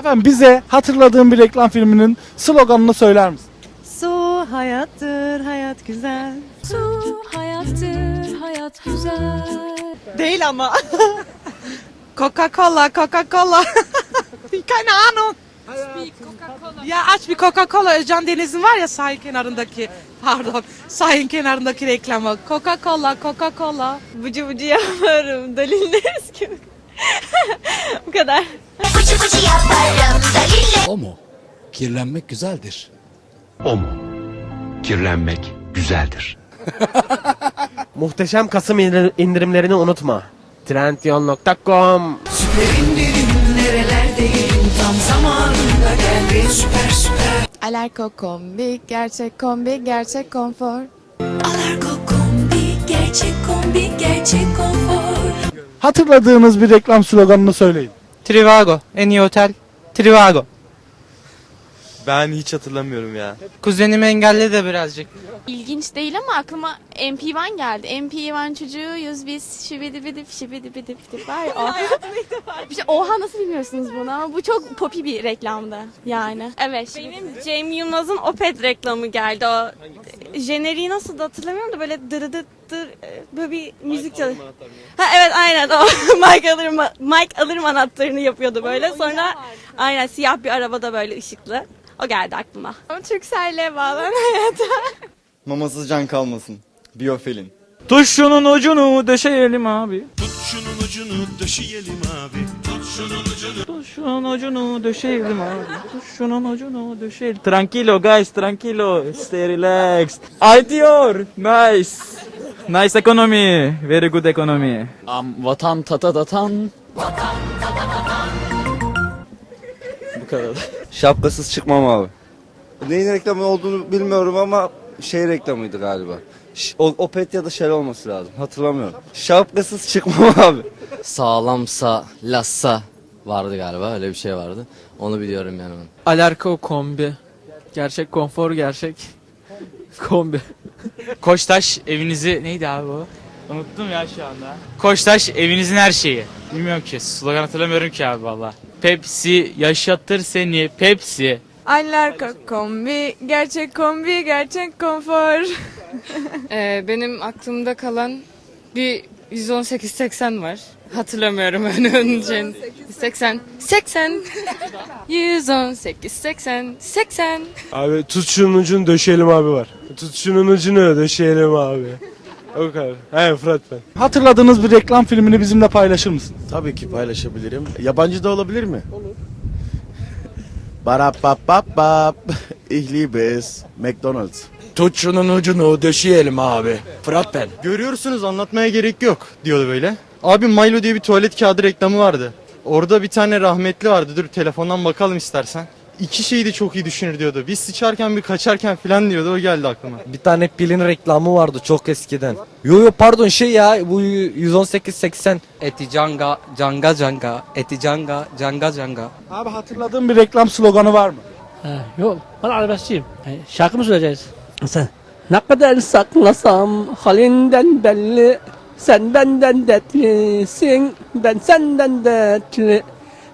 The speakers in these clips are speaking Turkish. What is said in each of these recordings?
Efendim bize hatırladığın bir reklam filminin sloganını söyler misin? Su hayattır, hayat güzel. Su hayattır, hayat güzel. Değil ama. Coca-Cola, Coca-Cola. Keine Ahnung. Ya aç bir Coca-Cola Özcan Deniz'in var ya sahil kenarındaki pardon sahil kenarındaki reklamı. Coca-Cola, Coca-Cola. Bıcı bıcı yaparım. Dalilin eski. Bu kadar. Fıçı fıçı yaparım dalille O mu? Kirlenmek güzeldir. O mu? Kirlenmek güzeldir. Muhteşem Kasım indir- indirimlerini unutma. Trendyol.com Alarko kombi, gerçek kombi, gerçek konfor. Alarko kombi, gerçek kombi, gerçek konfor. Hatırladığınız bir reklam sloganını söyleyin. Trivago. En iyi otel. Trivago. Ben hiç hatırlamıyorum ya. Kuzenimi engelle de birazcık. İlginç değil ama aklıma MP1 geldi. MP1 çocuğuyuz biz. Şibidi bidi şibidi bidi bidi var ya. o. Bir şey, oha nasıl bilmiyorsunuz bunu ama bu çok popi bir reklamdı yani. Evet. Benim Cem Yılmaz'ın Opet reklamı geldi. O jeneriği nasıl da hatırlamıyorum da böyle dırı dır dır e, böyle bir müzik çalıyor. Ha evet aynen o Mike alırım Mike alırım anahtarını yapıyordu böyle. Sonra aynen siyah bir arabada böyle ışıklı. O geldi aklıma. Türkcell'le bağlanan hayata. Mamasız can kalmasın. Biyofelin. Tuş şunun ucunu döşeyelim abi. Tut şunun ucunu döşeyelim abi. Tut şunun ucunu. Tuş şunun ucunu döşeyelim abi. Tuş şunun ucunu döşeyelim. Tranquilo guys, tranquilo. Stay relaxed. ITR. Nice. Nice economy. Very good economy. Am vatan tata datan. Bu kadar. Şapkasız çıkmam abi. Neyin reklamı olduğunu bilmiyorum ama şey reklamıydı galiba. O, Opet ya da Shell olması lazım. Hatırlamıyorum. Şapkasız çıkmam abi. Sağlamsa lassa vardı galiba öyle bir şey vardı. Onu biliyorum yani ben. Alarko kombi. Gerçek konfor gerçek kombi. Koçtaş evinizi neydi abi o? Unuttum ya şu anda. Koçtaş evinizin her şeyi. Bilmiyorum ki. Slogan hatırlamıyorum ki abi valla. Pepsi yaşatır seni Pepsi. Alarko kombi, gerçek kombi, gerçek konfor. Ee, benim aklımda kalan bir 118-80 var. Hatırlamıyorum önce. 80. 80. 118 80 80. Abi tut şunun ucunu döşeyelim abi var. Tut şunun ucunu döşeyelim abi. O kadar. He Fırat ben. Hatırladığınız bir reklam filmini bizimle paylaşır mısın? Tabii ki paylaşabilirim. Yabancı da olabilir mi? Olur. Barap bap bap bap. Ich liebe es. McDonald's. Tut şunun ucunu döşeyelim abi. Fırat ben. Görüyorsunuz anlatmaya gerek yok diyordu böyle. Abi Milo diye bir tuvalet kağıdı reklamı vardı. Orada bir tane rahmetli vardı. Dur telefondan bakalım istersen. İki şeyi de çok iyi düşünür diyordu. Bir sıçarken bir kaçarken falan diyordu. O geldi aklıma. Bir tane pilin reklamı vardı çok eskiden. Yo yo pardon şey ya bu 118.80. Eti canga canga canga. Eti canga canga canga. Abi hatırladığın bir reklam sloganı var mı? Yok ben arabeskçiyim. Yani şarkı mı söyleyeceğiz? Sen ne kadar saklasam halinden belli. Sen benden dertlisin, ben senden dertli.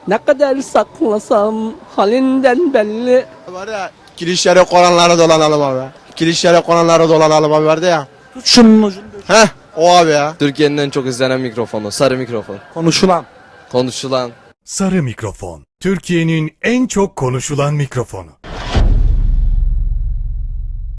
Ne kadar saklasam halinden belli. Var ya kilişlere konanlara dolanalım abi. Kilişlere konanlara dolanalım abi vardı ya. Tut şunun ucunu Heh o abi ya. Türkiye'nin en çok izlenen mikrofonu. Sarı mikrofon. konuşulan. Konuşulan. Sarı mikrofon. Türkiye'nin en çok konuşulan mikrofonu.